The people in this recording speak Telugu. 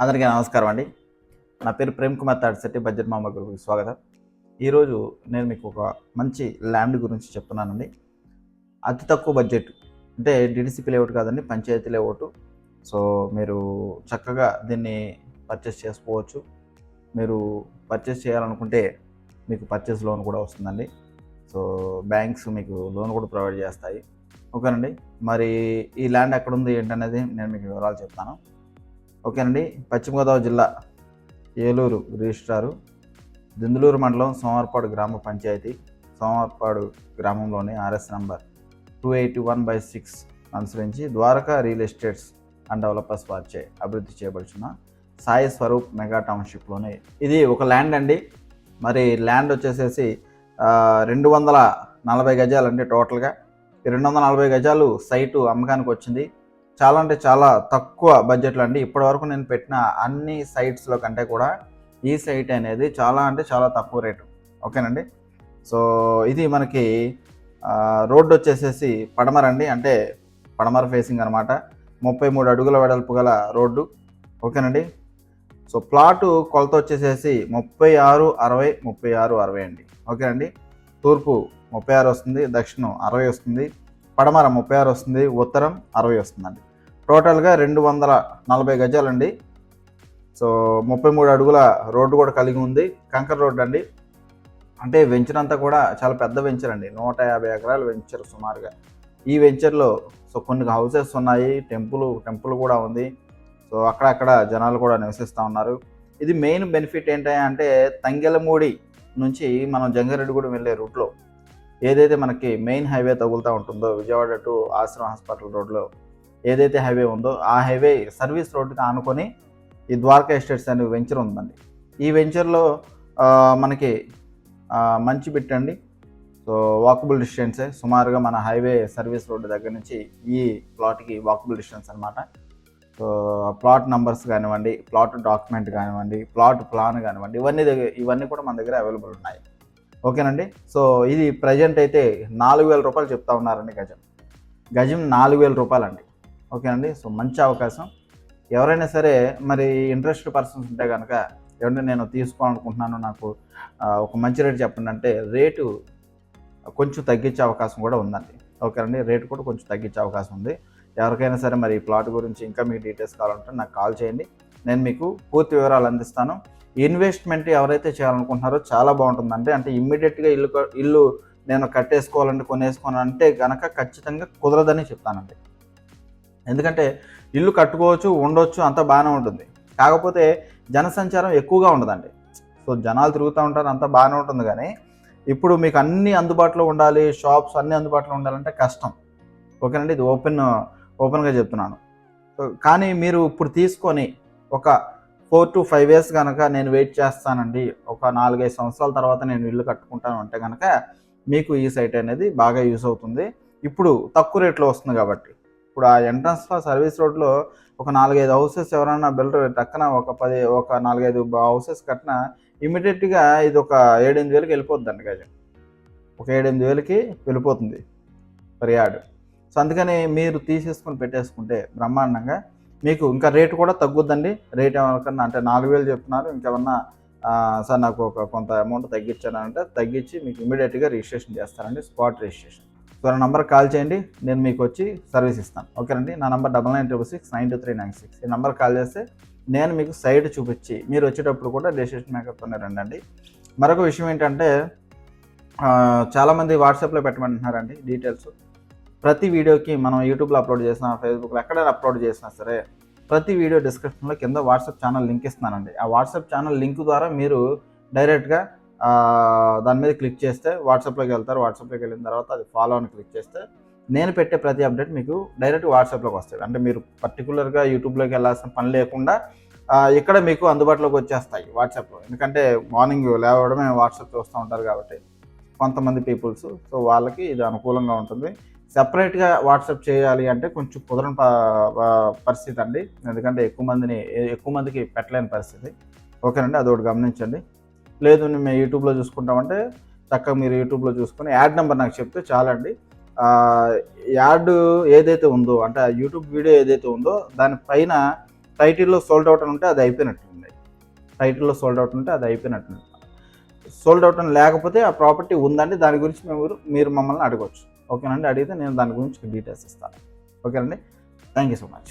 అందరికీ నమస్కారం అండి. నా పేరు ప్రేమ్ కుమార్ తాడిశెట్టి బడ్జెట్ మామ గురువుకి స్వాగతం. ఈరోజు నేను మీకు ఒక మంచి ల్యాండ్ గురించి చెప్తున్నానండి. అతి తక్కువ బడ్జెట్ అంటే డిడిసిపి లేఅవుట్ కాదండి పంచాయతీ లేఅవుట్ సో మీరు చక్కగా దీన్ని పర్చేస్ చేసుకోవచ్చు. మీరు పర్చేస్ చేయాలనుకుంటే మీకు పర్చేస్ లోన్ కూడా వస్తుందండి. సో బ్యాంక్స్ మీకు లోన్ కూడా ప్రొవైడ్ చేస్తాయి. ఓకేనండి? మరి ఈ ల్యాండ్ ఎక్కడ ఉంది ఏంటనేది నేను మీకు వివరాలు చెప్తాను. ఓకేనండి. పశ్చిమ గోదావరి జిల్లా ఏలూరు రిజిస్ట్రారు. దిందులూరు మండలం సోమవారపాడు గ్రామ పంచాయతీ. సోమవారపాడు గ్రామంలోని RS number two eighty one by six అనుసరించి Dwaraka real estates and developers వారిచే అభివృద్ధి చేయబడుచున్న సాయి స్వరూప్ మెగా టౌన్షిప్లోనే. ఇది ఒక ల్యాండ్ అండి. మరి ల్యాండ్ వచ్చేసేసి రెండు వందల నలభై గజాలు టోటల్గా. రెండు వందల నలభై గజాలు సైటు అమ్మకానికి వచ్చింది చాలా అంటే చాలా తక్కువ బడ్జెట్లో అండి. ఇప్పటివరకు నేను పెట్టిన అన్ని సైట్స్లో కంటే కూడా ఈ సైట్ అనేది చాలా అంటే చాలా తక్కువ రేటు ఓకేనండి? సో ఇది మనకి రోడ్డు వచ్చేసేసి పడమర అండి. అంటే పడమర ఫేసింగ్ అనమాట ముప్పై మూడు అడుగుల వెడల్పు గల రోడ్డు. ఓకేనండి? సో ప్లాటు కొలత వచ్చేసేసి ముప్పై ఆరు అరవై ముప్పై ఆరు అరవై అండి. ఓకేనండి? తూర్పు ముప్పై ఆరు వస్తుంది దక్షిణం అరవై వస్తుంది పడమర ముప్పై ఆరు వస్తుంది ఉత్తరం అరవై వస్తుందండి. టోటల్గా రెండు వందల నలభై గజాలండి. సో ముప్పై మూడు అడుగుల రోడ్డు కూడా కలిగి ఉంది. కంకర్ రోడ్డు అండి. అంటే వెంచర్ అంతా కూడా చాలా పెద్ద వెంచర్ అండి. నూట యాభై ఎకరాల వెంచర్ సుమారుగా. ఈ వెంచర్లో సో కొన్ని హౌసెస్ ఉన్నాయి. టెంపుల్ టెంపుల్ కూడా ఉంది. సో అక్కడక్కడ జనాలు కూడా నివసిస్తూ ఉన్నారు. ఇది మెయిన్ బెనిఫిట్ ఏంటి అంటే తంగెలమూడి నుంచి మనం జంగారెడ్డిగూడెం వెళ్ళే రూట్లో ఏదైతే మనకి మెయిన్ హైవే తగులుతూ ఉంటుందో విజయవాడ టు ఆశ్రమ హాస్పిటల్ రోడ్లో ఏదైతే హైవే ఉందో ఆ హైవే సర్వీస్ రోడ్డుకి ఆనుకొని ఈ ద్వారకా ఎస్టేట్స్ అనే వెంచర్ ఉందండి. ఈ వెంచర్లో మనకి మంచి బిట్ అండి సో వాకబుల్ డిస్టెన్సే. సుమారుగా మన హైవే సర్వీస్ రోడ్డు దగ్గర నుంచి ఈ ప్లాట్కి వాకబుల్ డిస్టెన్స్ అనమాట సో ప్లాట్ నంబర్స్ కానివ్వండి ప్లాట్ డాక్యుమెంట్ కానివ్వండి ప్లాట్ ప్లాన్ కానివ్వండి ఇవన్నీ దగ్గర ఇవన్నీ కూడా మన దగ్గర అవైలబుల్ ఉన్నాయి. ఓకేనండి? సో ఇది ప్రజెంట్ అయితే నాలుగు వేల రూపాయలు చెప్తా ఉన్నారండి గజం. గజం నాలుగు వేల రూపాయలండి. ఓకేనండి సో మంచి అవకాశం. ఎవరైనా సరే మరి ఇంట్రెస్టెడ్ పర్సన్స్ ఉంటే కనుక ఏమంటే నేను తీసుకోవాలనుకుంటున్నాను నాకు ఒక మంచి రేటు చెప్పండి అంటే రేటు కొంచెం తగ్గించే అవకాశం కూడా ఉందండి. ఓకేనండి రేటు కూడా కొంచెం తగ్గించే అవకాశం ఉంది. ఎవరికైనా సరే మరి ఈ ప్లాట్ గురించి ఇంకా మీ డీటెయిల్స్ కావాలంటే నాకు కాల్ చేయండి. నేను మీకు పూర్తి వివరాలు అందిస్తాను. ఇన్వెస్ట్మెంట్ ఎవరైతే చేయాలనుకుంటున్నారో చాలా బాగుంటుందండి. అంటే ఇమ్మీడియట్గా ఇల్లు ఇల్లు నేను కట్టేసుకోవాలంటే కొనేసుకోవాలంటే అంటే కనుక ఖచ్చితంగా కుదరదని చెప్తానండి. ఎందుకంటే ఇల్లు కట్టుకోవచ్చు ఉండొచ్చు అంత బాగానే ఉంటుంది. కాకపోతే జనసంచారం ఎక్కువగా ఉండదండి. సో జనాలు తిరుగుతూ ఉంటారు అంత బాగానే ఉంటుంది కానీ ఇప్పుడు మీకు అన్ని అందుబాటులో ఉండాలి షాప్స్ అన్ని అందుబాటులో ఉండాలంటే కష్టం. ఓకేనండి? ఇది ఓపెన్ ఓపెన్గా చెప్తున్నాను. కానీ మీరు ఇప్పుడు తీసుకొని ఒక ఫోర్ టు ఫైవ్ ఇయర్స్ కనుక నేను వెయిట్ చేస్తానండి. ఒక నాలుగైదు సంవత్సరాల తర్వాత నేను ఇల్లు కట్టుకుంటాను అంటే కనుక మీకు ఈ సైట్ అనేది బాగా యూస్ అవుతుంది. ఇప్పుడు తక్కువ రేట్లో వస్తుంది కాబట్టి. ఇప్పుడు ఆ ఎంట్రన్స్ సర్వీస్ రోడ్లో ఒక నాలుగైదు హౌసెస్ ఎవరైనా బిల్డర్ టక్కన ఒక పది ఒక నాలుగైదు హౌసెస్ కట్టిన ఇమీడియట్గా ఇది ఒక ఏడెనిమిది వేలకి వెళ్ళిపోద్దండి గజం. ఒక ఏడెనిమిది వేలకి వెళ్ళిపోతుంది పర్ యార్డ్ సో అందుకని మీరు తీసేసుకొని పెట్టేసుకుంటే బ్రహ్మాండంగా మీకు ఇంకా రేటు కూడా తగ్గుద్దండి. రేట్ ఏమన్నా అంటే నాలుగు వేలు చెప్తున్నారు. ఇంకేమన్నా సార్ నాకు ఒక కొంత అమౌంట్ తగ్గించారంటే తగ్గించి మీకు ఇమీడియట్గా రిజిస్ట్రేషన్ చేస్తారండి. స్పాట్ రిజిస్ట్రేషన్ సో నా కాల్ చేయండి నేను మీకు వచ్చి సర్వీస్ ఇస్తాను. ఓకేనండి? నా number double nine triple six nine two three nine six. ఈ నెంబర్ కాల్ చేస్తే నేను మీకు సైట్ చూపించి మీరు వచ్చేటప్పుడు కూడా డెసిషన్ మేకప్తోనే రండి మరొక విషయం ఏంటంటే చాలామంది వాట్సాప్లో పెట్టమంటున్నారండి డీటెయిల్స్. ప్రతి వీడియోకి మనం యూట్యూబ్లో అప్లోడ్ చేసినా ఫేస్బుక్లో ఎక్కడైనా అప్లోడ్ చేసినా సరే ప్రతి వీడియో డిస్క్రిప్షన్లో కింద వాట్సాప్ ఛానల్ లింక్ ఇస్తున్నానండి. ఆ వాట్సాప్ ఛానల్ లింక్ ద్వారా మీరు డైరెక్ట్గా దాని మీద క్లిక్ చేస్తే వాట్సాప్లోకి వెళ్తారు. వాట్సాప్లోకి వెళ్ళిన తర్వాత అది ఫాలో అని క్లిక్ చేస్తే నేను పెట్టే ప్రతి అప్డేట్ మీకు డైరెక్ట్ వాట్సాప్లోకి వస్తాయి. అంటే మీరు పర్టికులర్గా యూట్యూబ్లోకి వెళ్ళాల్సిన పని లేకుండా ఇక్కడ మీకు అందుబాటులోకి వచ్చేస్తాయి వాట్సాప్లో. ఎందుకంటే మార్నింగ్ లేవడమే వాట్సాప్ చూస్తూ ఉంటారు కాబట్టి కొంతమంది పీపుల్స్ సో వాళ్ళకి ఇది అనుకూలంగా ఉంటుంది. సెపరేట్గా వాట్సాప్ చేయాలి అంటే కొంచెం కుదరని పరిస్థితి అండి. ఎందుకంటే ఎక్కువ మందిని ఎక్కువ మందికి పెట్టలేని పరిస్థితి. ఓకేనండి అదొకటి గమనించండి. లేదు మేము యూట్యూబ్లో చూసుకుంటామంటే చక్కగా మీరు యూట్యూబ్లో చూసుకొని యాడ్ నెంబర్ నాకు చెప్తే చాలండి. యాడ్ ఏదైతే ఉందో అంటే ఆ యూట్యూబ్ వీడియో ఏదైతే ఉందో దానిపైన టైటిల్లో సోల్డ్ అవుట్ అని ఉంటే అది అయిపోయినట్టుంది. టైటిల్లో సోల్డ్ అవుట్ ఉంటే అది అయిపోయినట్టుంది. సోల్డ్ అవుట్ అని లేకపోతే ఆ ప్రాపర్టీ ఉందండి దాని గురించి మేము మీరు మమ్మల్ని అడగవచ్చు ఓకేనండి? అడిగితే నేను దాని గురించి డీటెయిల్స్ ఇస్తాను. ఓకేనండి? Thank you so much.